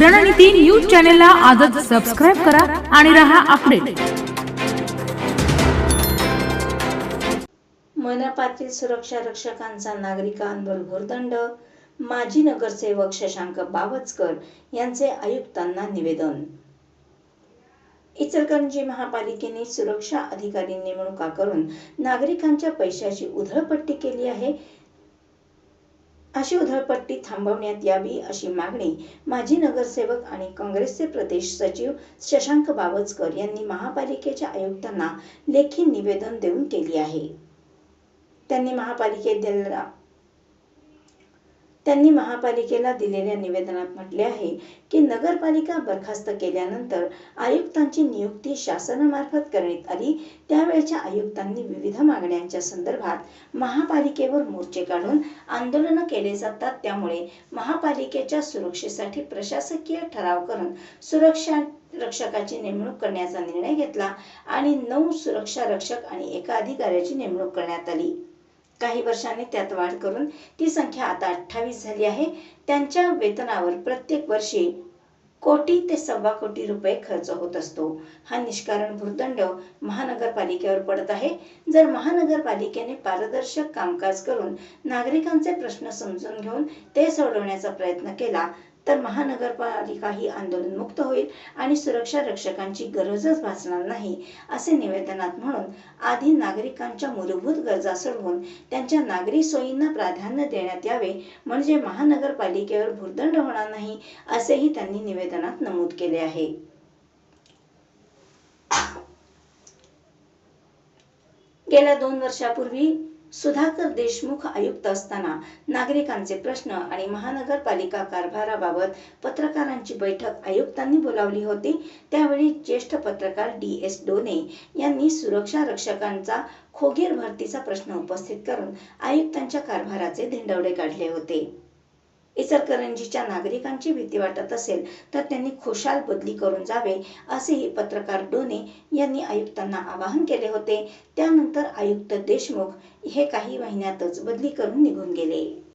रणनीती न्यूज चॅनलला आजच सबस्क्राईब करा आणि रहा अपडेट मनपातील सुरक्षा रक्षकांचा नागरिकांवर घोरदंड. माजी नगरसेवक शशांक बावचकर यांचे आयुक्तांना निवेदन. इचलकरंजी महापालिकेने सुरक्षा अधिकारी नेमणुका करून नागरिकांच्या पैशाची उधळपट्टी केली आहे. अशी उधळपट्टी थांबवण्यात यावी अशी मागणी माजी नगरसेवक आणि काँग्रेसचे प्रदेश सचिव शशांक बावचकर यांनी महापालिकेच्या आयुक्तांना लेखी निवेदन देऊन केली आहे. त्यांनी महापालिकेत दिलेला त्यांनी महापालिकेला दिलेल्या निवेदनात म्हटले आहे की नगरपालिका बरखास्त केल्यानंतर आयुक्तांची नियुक्ती शासनामार्फत करण्यात आली. त्यावेळच्या आयुक्तांनी विविध मागण्यांच्या संदर्भात महापालिकेवर मोर्चे काढून आंदोलनं केले जातात. त्यामुळे महापालिकेच्या सुरक्षेसाठी प्रशासकीय ठराव करून सुरक्षा रक्षकाची नेमणूक करण्याचा निर्णय घेतला आणि नऊ सुरक्षा रक्षक आणि एका अधिकाऱ्याची नेमणूक करण्यात आली. काही वर्षांनी त्यात वाढ करून ती संख्या आता अठ्ठावीस झाली आहे. त्यांच्या वेतनावर प्रत्येक वर्षी कोटी ते सव्वा कोटी रुपये खर्च होत असतो. हा निष्कारण भूर्दंड महानगरपालिकेवर पडत आहे. जर महानगरपालिकेने पारदर्शक कामकाज करून नागरिकांचे प्रश्न समजून घेऊन ते सोडवण्याचा प्रयत्न केला तर महानगरपालिका ही आंदोलनमुक्त होईल आणि सुरक्षा रक्षकांची गरजच भासणार नाही असे निवेदनात म्हणून आधी नागरिकांच्या मूलभूत गरजा सोडवून त्यांच्या नागरी सोयींना प्राधान्य देण्यात यावे म्हणजे महानगरपालिकेवर भुर्दंड होणार नाही असेही त्यांनी निवेदनात नमूद केले आहे. गेल्या दोन वर्षापूर्वी सुधाकर देशमुख आयुक्त असताना नागरिकांचे प्रश्न आणि महानगरपालिका कारभाराबाबत पत्रकारांची बैठक आयुक्तांनी बोलावली होती. त्यावेळी ज्येष्ठ पत्रकार डी एस डोने यांनी सुरक्षा रक्षकांचा खोगीर भरतीचा प्रश्न उपस्थित करून आयुक्तांच्या कारभाराचे धिंडवडे काढले होते. इचलकरंजीच्या नागरिकांची भीती वाटत असेल तर त्यांनी खुशाल बदली करून जावे असेही पत्रकार डोने यांनी आयुक्तांना आवाहन केले होते. त्यानंतर आयुक्त देशमुख हे काही महिन्यातच बदली करून निघून गेले.